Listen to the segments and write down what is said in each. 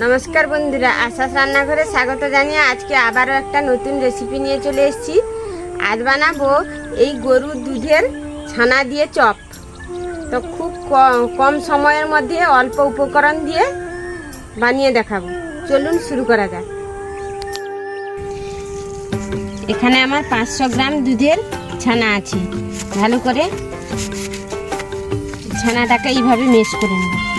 নমস্কার বন্ধুরা, আশাস রান্নাঘরে স্বাগত জানিয়ে আজকে আবারও একটা নতুন রেসিপি নিয়ে চলে এসেছি। আজ বানাবো এই গরুর দুধের ছানা দিয়ে চপ। তো খুব কম সময়ের মধ্যে অল্প উপকরণ দিয়ে বানিয়ে দেখাবো। চলুন শুরু করা যাক। এখানে আমার পাঁচশো গ্রাম দুধের ছানা আছে। ভালো করে ছানাটাকে এইভাবে মেশ করে নেব।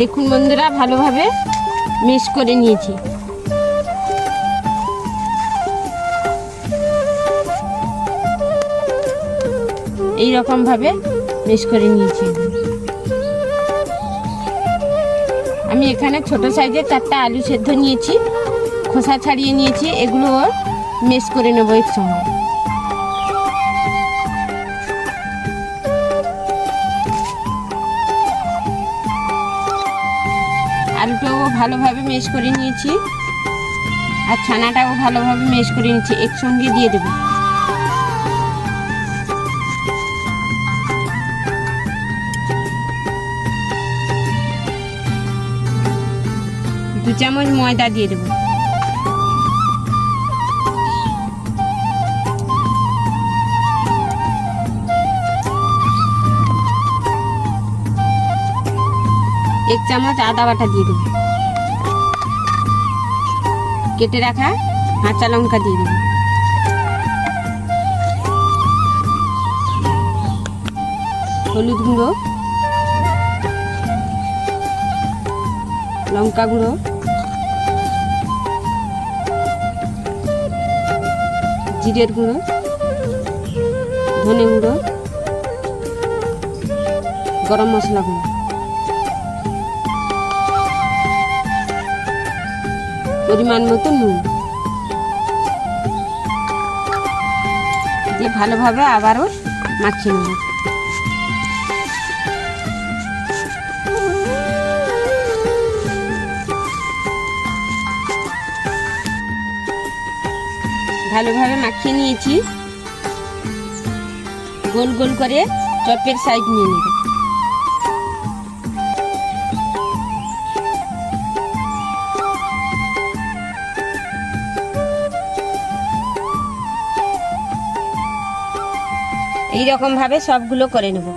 দেখুন বন্ধুরা, ভালোভাবে মিক্স করে নিয়েছি। এই রকম ভাবে মিক্স করে নিয়েছি। আমি এখানে ছোট সাইজের চারটা আলু সেদ্ধ নিয়েছি, খোসা ছাড়িয়ে নিয়েছি, এগুলো মেশ করে নেব একসঙ্গে ভালোভাবে মেশ করে নিয়েছি। আর ছানাটাও ভালোভাবে মেশ করে নিয়েছি। একসঙ্গে দিয়ে দেবো। দু চামচ ময়দা দিয়ে দেবো। এক চামচ আদা বাটা দিয়ে দেবো। কেটে রাখা কাঁচা লঙ্কা দিয়ে দেবো। হলুদ গুঁড়ো, লঙ্কা গুঁড়ো, জিরের গুঁড়ো, ধনে গুঁড়ো, গরম মশলা গুঁড়ো। পরিমাণ মতো নুন। দিয়ে ভালোভাবে আবারও মাখিয়ে নেব। ভালোভাবে মাখিয়ে নিয়েছি। গোল গোল করে চপের সাইজ নিয়ে নেব। এই রকম ভাবে সবগুলো করে নেব।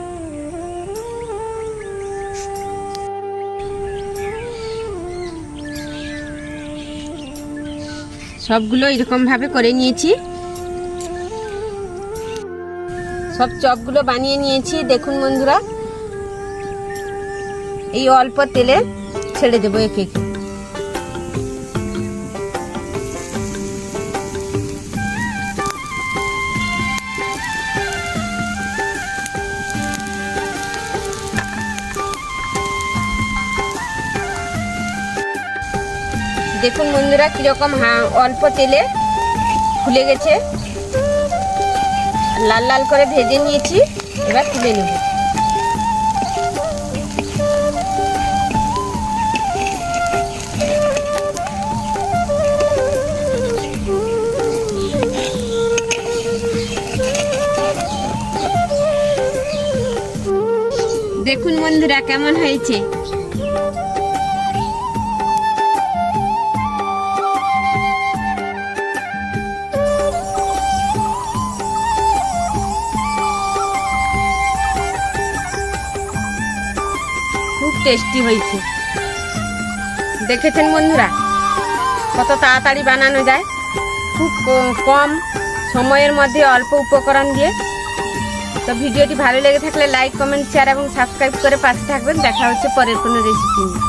সবগুলো এরকম ভাবে করে নিয়েছি। সব চপগুলো বানিয়ে নিয়েছি, দেখুন বন্ধুরা। এই অল্প তেলে ছেড়ে দেবো একে একে। দেখুন বন্ধুরা, কীরকম অল্প তেলে ফুলে গেছে। লাল লাল করে ভেজে নিয়েছি, এবার তুলে নেব। দেখুন বন্ধুরা, কেমন হয়েছে? টেস্টি হয়েছে। দেখেছেন বন্ধুরা? কত তাড়াতাড়ি বানানো যায়। খুব কম সময়ের মধ্যে অল্প উপকরণ দিয়ে। তো ভিডিওটি ভালো লেগে থাকলে লাইক কমেন্ট শেয়ার এবং সাবস্ক্রাইব করে পাশে থাকবেন। দেখা হচ্ছে পরের কোনো রেসিপি নিয়ে।